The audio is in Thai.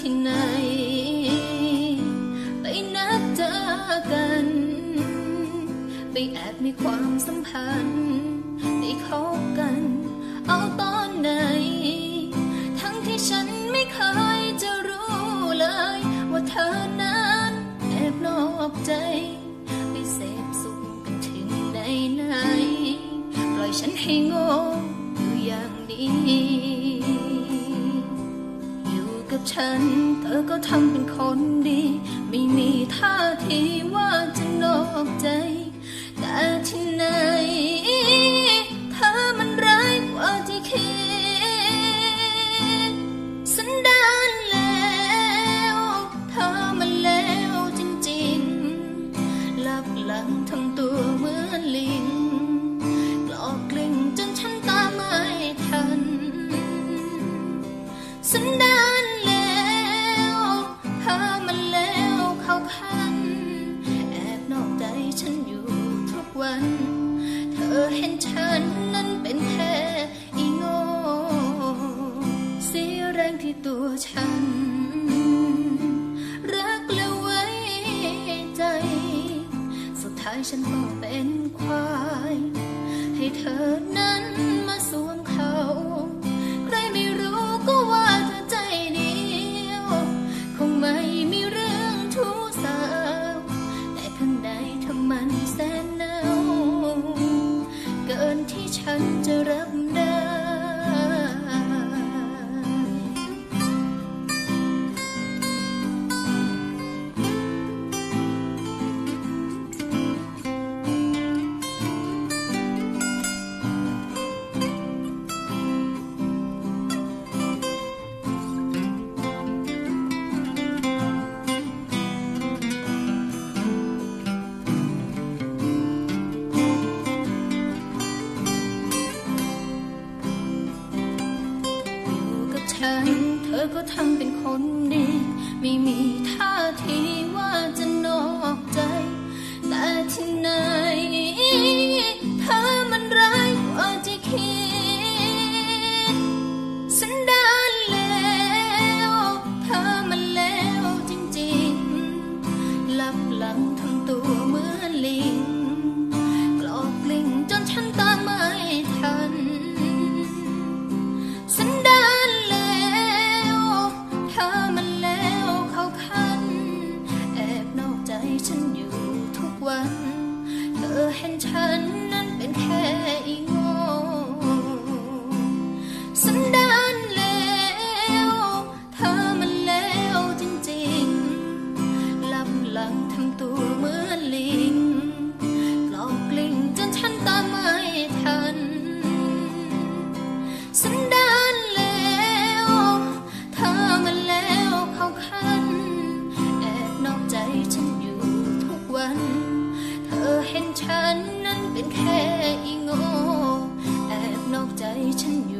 ที่ไหน ไปนัดเจอกัน ไปแอบมีความสัมพันธ์ได้คบกัน เอาตอนไหน ทั้งที่ฉันไม่เคยจะรู้เลย ว่าเธอนั้นแอบนอกใจ ไปเสพสุขกันถึงไหนไหน ปล่อยฉันให้โง่ ฉัน เธอก็ทำเป็นคนดี ไม่มีท่าทีว่าจะนอกใจ แต่ที่ไหน ฉันก็เป็นควาย ให้เธอนั้น ฉัน เธอก็ทำเป็นคนดี ไม่มีท่าทีว่าจะนอกใจ แต่ที่ไหนเธอมันร้ายกว่าที่คิดสันดานแล้วเธอมันแล้วจริงๆหลับหลังทำตัวเหมือนลิงกล เห็นฉันนั้นเป็นแค่ ฉันนั้นเป็นแค่อีโง่แอบนอกใจฉันอยู่